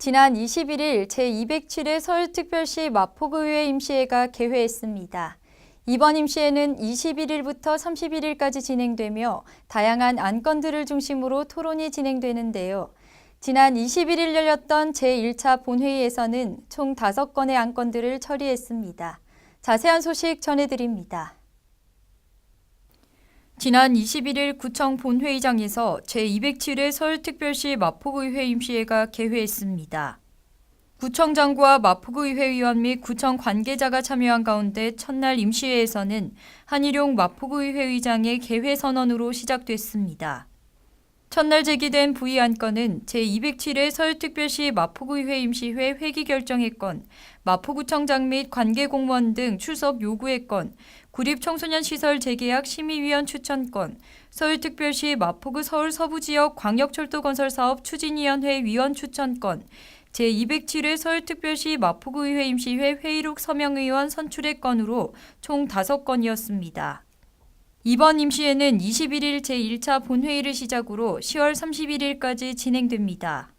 지난 21일 제207회 서울특별시 마포구의회 임시회가 개회했습니다. 이번 임시회는 21일부터 31일까지 진행되며 다양한 안건들을 중심으로 토론이 진행되는데요. 지난 21일 열렸던 제1차 본회의에서는 총 5건의 안건들을 처리했습니다. 자세한 소식 전해드립니다. 지난 21일 구청 본회의장에서 제207회 서울특별시 마포구의회 임시회가 개회했습니다. 구청장과 마포구의회 의원 및 구청 관계자가 참여한 가운데 첫날 임시회에서는 한일용 마포구의회 의장의 개회 선언으로 시작됐습니다. 첫날 제기된 부의 안건은 제207회 서울특별시 마포구의회 임시회 회기 결정의 건, 마포구청장 및 관계 공무원 등 출석 요구의 건, 구립청소년 시설 재계약 심의위원 추천권, 서울특별시 마포구 서울 서부지역 광역철도 건설 사업 추진위원회 위원 추천권, 제207회 서울특별시 마포구의회 임시회 회의록 서명의원 선출의 건으로 총 5건이었습니다. 이번 임시회는 21일 제1차 본회의를 시작으로 10월 31일까지 진행됩니다.